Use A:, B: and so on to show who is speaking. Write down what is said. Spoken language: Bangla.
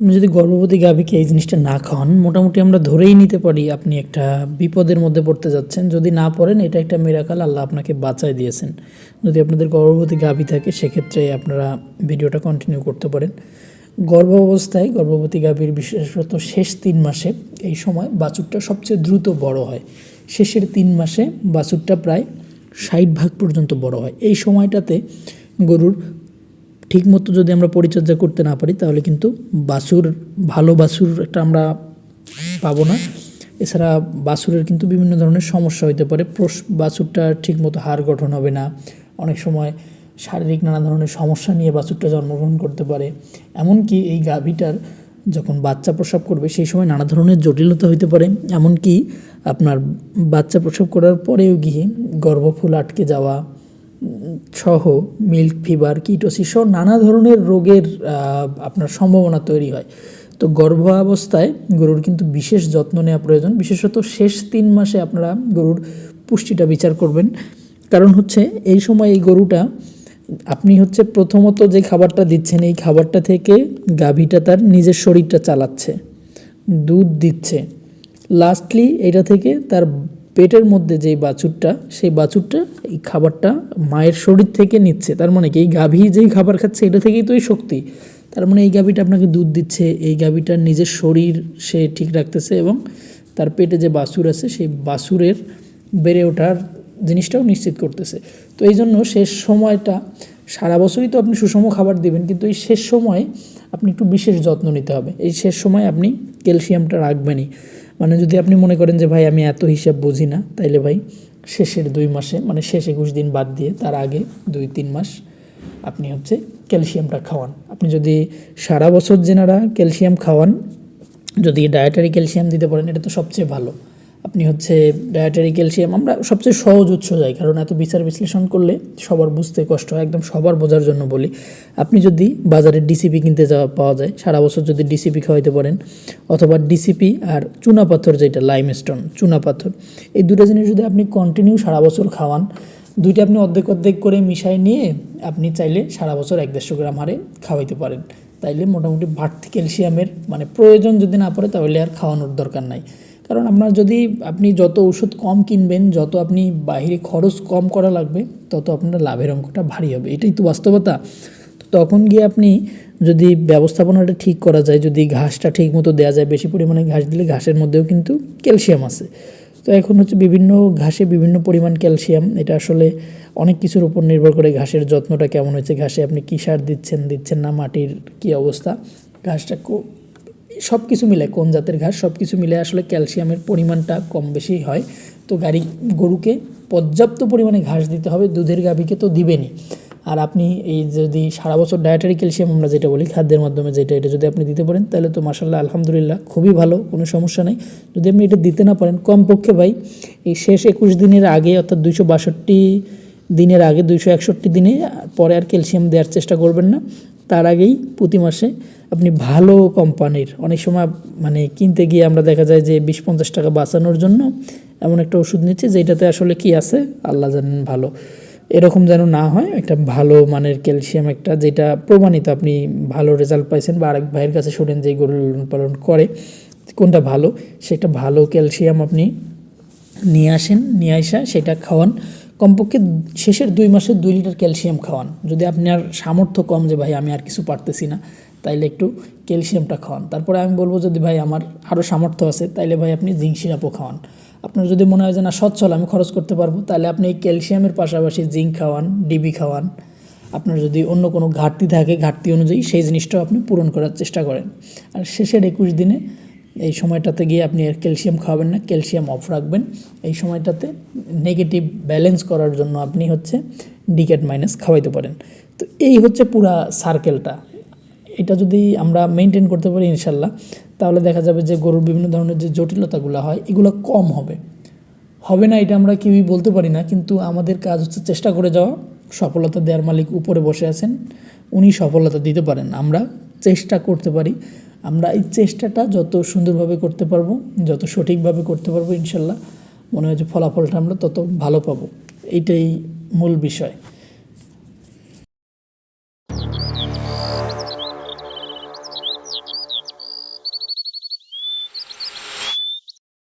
A: আপনি যদি গর্ভবতী গাভীকে এই জিনিসটা না খাওয়ান, মোটামুটি আমরা ধরেই নিতে পারি আপনি একটা বিপদের মধ্যে পড়তে যাচ্ছেন। যদি না পড়েন, এটা একটা মেরাকাল আল্লাহ আপনাকে বাঁচায় দিয়েছেন। যদি আপনাদের গর্ভবতী গাভী থাকে, সেক্ষেত্রে আপনারা ভিডিওটা কন্টিনিউ করতে পারেন। গর্ভ অবস্থায় গর্ভবতী গাভীর বিশেষত শেষ তিন মাসে এই সময় বাছুরটা সবচেয়ে দ্রুত বড় হয়। শেষের তিন মাসে বাছুরটা প্রায় ষাট ভাগ পর্যন্ত বড় হয়। এই সময়টাতে গরুর ঠিকমতো যদি আমরা পরিচর্যা করতে না পারি, তাহলে কিন্তু বাছুর ভালো বাছুর একটা আমরা পাবো না। এছাড়া বাছুরের কিন্তু বিভিন্ন ধরনের সমস্যা হতে পারে। বাছুরটা ঠিকমতো হাড় গঠন হবে না। অনেক সময় শারীরিক নানা ধরনের সমস্যা নিয়ে বাছুরটা জন্মগ্রহণ করতে পারে। এমনকি এই গাভীটার যখন বাচ্চা প্রসব করবে, সেই সময় নানা ধরনের জটিলতা হতে পারে। এমনকি আপনার বাচ্চা প্রসব করার পরেও গিয়ে গর্ভফুল আটকে যাওয়া সহ মিল্ক ফিভার কিটোসিস সহ নানা ধরনের রোগের আপনার সম্ভাবনা তৈরি হয়। তো গর্ভাবস্থায় গরুর কিন্তু বিশেষ যত্ন নেওয়া প্রয়োজন। বিশেষত শেষ তিন মাসে আপনারা গরুর পুষ্টিটা বিচার করবেন। কারণ হচ্ছে এই সময় এই গরুটা, আপনি হচ্ছে প্রথমত যে খাবারটা দিচ্ছেন, এই খাবারটা থেকে গাভীটা তার নিজের শরীরটা চালাচ্ছে, দুধ দিচ্ছে। লাস্টলি এটা থেকে তার পেটের মধ্যে যেই বাছুরটা, সেই বাছুরটা এই খাবারটা মায়ের শরীর থেকে নিচ্ছে। তার মানে কি? এই গাভী যেই খাবার খাচ্ছে, এটা থেকেই তো এই শক্তি। তার মানে এই গাভীটা আপনাকে দুধ দিচ্ছে, এই গাভীটার নিজের শরীর সে ঠিক রাখতেছে এবং তার পেটে যে বাছুর আছে, সেই বাছুরের বেড়ে ওঠার জিনিসটাও নিশ্চিত করতেছে। তো এই জন্য শেষ সময়টা, সারা বছরই তো আপনি সুষম খাবার দিবেন, কিন্তু এই শেষ সময় আপনি একটু বিশেষ যত্ন নিতে হবে। এই শেষ সময় আপনি ক্যালসিয়ামটা রাখবেনই। মানে যদি আপনি মনে করেন যে, ভাই, আমি এত হিসাব বুঝি না, তাইলে ভাই, শেষের দুই মাসে মানে শেষ একুশ দিন বাদ দিয়ে তার আগে দুই, তিন মাস আপনি হচ্ছে ক্যালসিয়ামটা খাওয়ান। আপনি যদি সারা বছর যেনারা ক্যালসিয়াম খাওয়ান, যদি ডায়েটারি ক্যালসিয়াম দিতে পারেন, এটা তো সবচেয়ে ভালো। আপনি হচ্ছে ডায়েটারি, ক্যালসিয়াম আমরা সবচেয়ে সহজ উৎস যাই কারণ এত বিচার বিশ্লেষণ করলে সবার বুঝতে কষ্ট হয়, একদম সবার বোঝার জন্য বলি। আপনি যদি বাজারে ডিসিপি কিনতে যাওয়া, পাওয়া যায়, সারা বছর যদি ডিসিপি খাওয়াইতে পারেন, অথবা ডিসিপি আর চুনা পাথর যেটা লাইমস্টোন চুনা পাথর, এই দুটো জিনিস যদি আপনি কন্টিনিউ সারা বছর খাওয়ান, দুইটা আপনি অর্ধেক অর্ধেক করে মিশাই নিয়ে আপনি চাইলে সারা বছর এক দেড়শো গ্রাম হারে খাওয়াইতে পারেন। তাইলে মোটামুটি বাড়তি ক্যালসিয়ামের মানে প্রয়োজন যদি না পড়ে, তাহলে আর খাওয়ানোর দরকার নাই। কারণ আপনার যদি আপনি যত ওষুধ কম কিনবেন, যত আপনি বাইরে খরচ কম করা লাগবে, তত আপনার লাভের অঙ্কটা ভারী হবে। এটাই তো বাস্তবতা। তো তখন গিয়ে আপনি যদি ব্যবস্থাপনাটা ঠিক করা যায়, যদি ঘাসটা ঠিক মতো দেওয়া যায়, বেশি পরিমাণে ঘাস দিলে ঘাসের মধ্যেও কিন্তু ক্যালসিয়াম আছে। তো এখন হচ্ছে বিভিন্ন ঘাসে বিভিন্ন পরিমাণ ক্যালসিয়াম। এটা আসলে অনেক কিছুর উপর নির্ভর করে ঘাসের যত্নটা কেমন হয়েছে, ঘাসে আপনি কী সার দিচ্ছেন দিচ্ছেন না, মাটির কী অবস্থা, ঘাসটা সব কিছু মিলে, কোন জাতের ঘাস সব কিছু মিলে আসলে ক্যালসিয়ামের পরিমাণটা কম বেশি হয়। তো গাড়ি, গরুকে পর্যাপ্ত পরিমাণে ঘাস দিতে হবে, দুধের গাভীকে তো দিবেনই। আর আপনি এই যদি সারা বছর ডায়েটারি ক্যালসিয়াম আমরা যেটা বলি খাদ্যের মাধ্যমে যেটা, এটা যদি আপনি দিতে পারেন, তাহলে তো মাসাল্লাহ আলহামদুলিল্লাহ, খুবই ভালো, কোনো সমস্যা নেই। যদি আপনি এটা দিতে না পারেন, কমপক্ষে ভাই, এই শেষ একুশ দিনের আগে, অর্থাৎ দুইশো বাষট্টি দিনের আগে, দুইশো একষট্টি দিনে, পরে আর ক্যালসিয়াম দেওয়ার চেষ্টা করবেন না। তার আগেই প্রতি মাসে আপনি ভালো কোম্পানির, অনেক সময় মানে কিনতে গিয়ে আমরা দেখা যায় যে বিশ পঞ্চাশ টাকা বাঁচানোর জন্য এমন একটা ওষুধ নিচ্ছে যেটাতে আসলে কি আছে, আল্লাহ জানেন ভালো। এরকম যেন না হয়, একটা ভালো মানের ক্যালসিয়াম একটা যেটা প্রমাণিত আপনি ভালো রেজাল্ট পাইছেন বা আরেক ভাইয়ের কাছে শোনেন যে গরু লালন পালন করে, কোনটা ভালো, সেটা ভালো ক্যালসিয়াম আপনি নিয়ে আসেন, নিয়ে আসা, সেটা খাওয়ান। কমপক্ষে শেষের দুই মাসে দুই লিটার ক্যালসিয়াম খাওয়ান। যদি আপনার সামর্থ্য কম যে ভাই, আমি আর কিছু পারতেছি না, তাইলে একটু ক্যালসিয়ামটা খাওয়ান। তারপরে আমি বলব যদি ভাই, আমার আরও সামর্থ্য আছে, তাইলে ভাই আপনি জিঙ্ক সিরাপও খাওয়ান। আপনার যদি মনে হয় যে, না, সচ্ছল, আমি খরচ করতে পারব তাহলে আপনি এই ক্যালসিয়ামের পাশাপাশি জিঙ্ক খাওয়ান, ডিবি খাওয়ান। আপনার যদি অন্য কোনো ঘাটতি থাকে, ঘাটতি অনুযায়ী সেই জিনিসটাও আপনি পূরণ করার চেষ্টা করেন। আর শেষের একুশ দিনে এই সময়টাতে গিয়ে আপনি আর ক্যালসিয়াম খাওয়াবেন না, ক্যালসিয়াম অফ রাখবেন। এই সময়টাতে নেগেটিভ ব্যালেন্স করার জন্য আপনি হচ্ছে ডিকেট মাইনাস খাওয়াইতে পারেন। তো এই হচ্ছে পুরা সার্কেলটা এটা যদি আমরা মেনটেন করতে পারি ইনশাল্লাহ, তাহলে দেখা যাবে যে গরুর বিভিন্ন ধরনের যে জটিলতাগুলো হয়, এগুলো কম হবে। হবে না এটা আমরা কেউই বলতে পারি না, কিন্তু আমাদের কাজ হচ্ছে চেষ্টা করে যাওয়া, সফলতা দেওয়ার মালিক উপরে বসে আছেন, উনি সফলতা দিতে পারেন। আমরা চেষ্টা করতে পারি আমরা এই চেষ্টাটা যত সুন্দরভাবে করতে পারব, যত সঠিকভাবে করতে পারব ইনশাল্লাহ, মনে হয় যে ফলাফলটা আমরা তত ভালো পাবো। এইটাই মূল বিষয়।